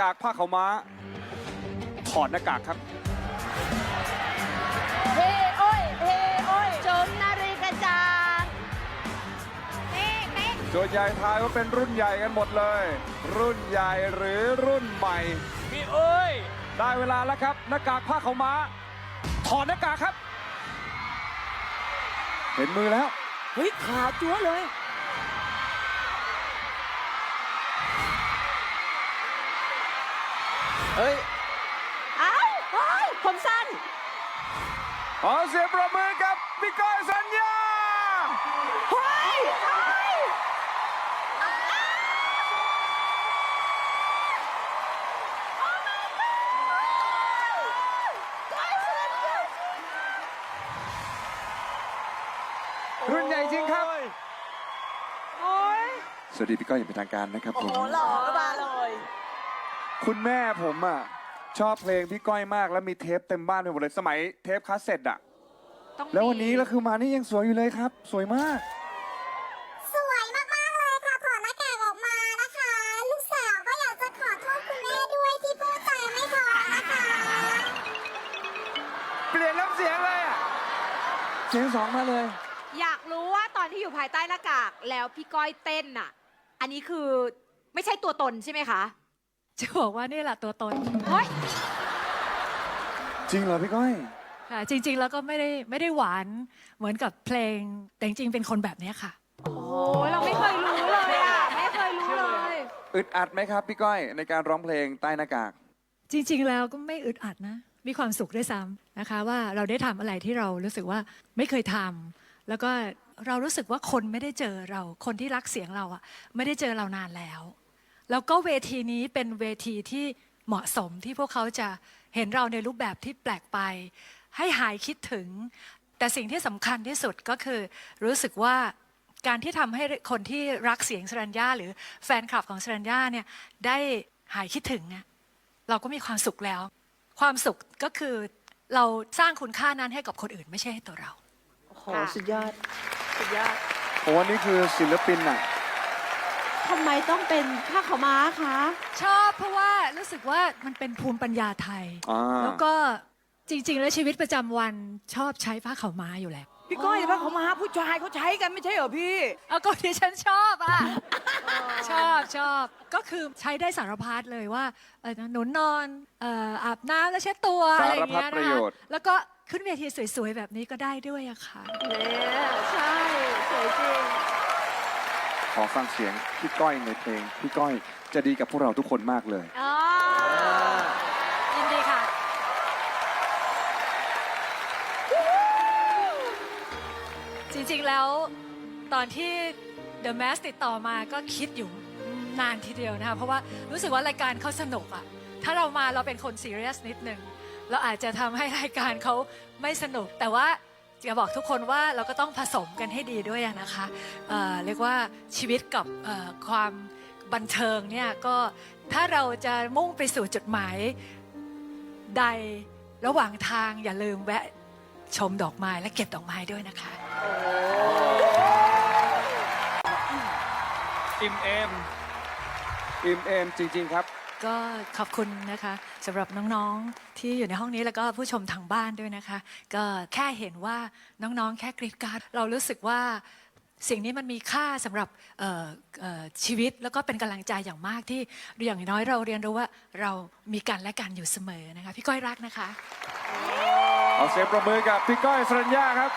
ากากผ้าขาวม้า ถอดหน้ากากครับ เฮโอ้ยเฮโอ้ยจมนาฬิกาจางเป๊ะเป๊ะส่วนใหญ่ทายว่าเป็นรุ่นใหญ่กันหมดเลย รุ่นใหญ่หรือรุ่นใหม่ พี่เอ้ย ได้เวลาแล้วครับ หน้ากากผ้าขาวม้า ถอดหน้ากากครับ เห็นมือแล้ว เฮ้ย ขาจั๊วเลย เฮ้ย เอ้าเฮ้ยผมสั้น ขอเสียงประมือกับพี่ก้อยสัญญา เฮ้ยเฮ้ยรุ่นใหญ่จริงครับ โอ้ยสวัสดีพี่ก้อยอย่างเป็นทางการนะครับผมหล่อมาเลย คุณแม่ผมอะชอบเพลงพี่ก้อยมากแล้วมีเทปเต็มบ้านไปหมดเลยสมัยเทปคาสเซ็ตอะ ต้องแล้ววันนี้แล้วคือมานี่ยังสวยอยู่เลยครับ สวยมาก สวยมากๆเลยค่ะถอดหน้ากากออกมานะคะ ลูกสาวก็อยากจะขอโทษคุณแม่ด้วยที่พูดจาไม่เพอนะคะเปลี่ยนน้ำเสียงเลยอะเสียงสองมาเลย อยากรู้ว่าตอนที่อยู่ภายใต้หน้ากากแล้วพี่ก้อยเต้นน่ะ อันนี้คือไม่ใช่ตัวตนใช่ไหมคะ จะบอกว่านี่แหละตัวตนเฮ้ยจริงเหรอพี่ก้อย ค่ะ จริง ๆ แล้วก็ไม่ได้ไม่ได้หวานเหมือนกับเพลง แต่จริงๆเป็นคนแบบเนี้ยค่ะ โอ้ยเราไม่เคยรู้เลยอะ ไม่เคยรู้เลย อึดอัดไหมครับพี่ก้อยในการร้องเพลงใต้หน้ากาก จริง ๆ แล้วก็ไม่อึดอัดนะ มีความสุขด้วยซ้ำนะคะ ว่าเราได้ทำอะไรที่เรารู้สึกว่าไม่เคยทำแล้วก็เรารู้สึกว่าคนไม่ได้เจอเรา คนที่รักเสียงเราอะไม่ได้เจอเรานานแล้ว แล้วก็เวทีนี้เป็นเวทีที่เหมาะสมที่พวกเขาจะเห็นเราในรูปแบบที่แปลกไป ให้หายคิดถึง แต่สิ่งที่สำคัญที่สุดก็คือ รู้สึกว่าการที่ทำให้คนที่รักเสียงสรัญญาหรือแฟนคลับของสรัญญาเนี่ยได้หายคิดถึงเนี่ยเราก็มีความสุขแล้ว ความสุขก็คือเราสร้างคุณค่านั้นให้กับคนอื่นไม่ใช่ให้ตัวเรา โอ้โห สุดยอด สุดยอด ผมว่านี่คือศิลปินอะ ทำไมต้องเป็นผ้าขาวม้าคะ ชอบเพราะว่ารู้สึกว่ามันเป็นภูมิปัญญาไทย อ่า แล้วก็จริง ๆ แล้วชีวิตประจำวันชอบใช้ผ้าขาวม้าอยู่แล้วพี่ก้อยผ้าขาวม้าผู้ชายเขาใช้กันไม่ใช่เหรอพี่ เอาก็ที่ฉันชอบอะชอบชอบก็คือใช้ได้สารพัดเลยว่าเอ่อหนุนนอนเอ่ออาบน้ำแล้วเช็ดตัวอะไรอย่างเงี้ยสารพัดประนะโยคะชน์ แล้วก็ขึ้นเวทีสวยๆแบบนี้ก็ได้ด้วยอะค่ะ เนี่ยใช่ สวยจริง ขอฟังเสียงพี่ก้อยในเพลงพี่ก้อยจะดีกับพวกเราทุกคนมากเลย อ๋อยินดีค่ะ จริงๆแล้วตอนที่ The Mask ติดต่อมาก็คิดอยู่นานทีเดียวนะคะ เพราะว่ารู้สึกว่ารายการเขาสนุกอะถ้าเรามาเราเป็นคนซีเรียสนิดนึง เราอาจจะทำให้รายการเขาไม่สนุกแต่ว่า จะบอกทุกคนว่าเราก็ต้องผสมกันให้ดีด้วยอะนะคะเอ่อเรียกว่าชีวิตกับเอ่อความบันเทิงเนี่ยก็ถ้าเราจะมุ่งไปสู่จุดหมายใดระหว่างทางอย่าลืมแวะชมดอกไม้และเก็บดอกไม้ด้วยนะคะอิ่มเอมอิมเอมจริง ๆ ครับ ก็ขอบคุณนะคะสำหรับน้องๆที่อยู่ในห้องนี้แล้วก็ผู้ชมทางบ้านด้วยนะคะ ก็แค่เห็นว่าน้องๆ แค่กรีดการดเรารู้สึกว่าสิ่งนี้มันมีค่าสำหรับชีวิตแล้วก็เป็นกำลังใจอย่างมากที่อย่างน้อยเราเรียนรู้ว่าเรามีกันและกันอยู่เสมอนะคะ พี่ก้อยรักนะคะ เอาเสียงประมือกับพี่ก้อยสรัญญาครับ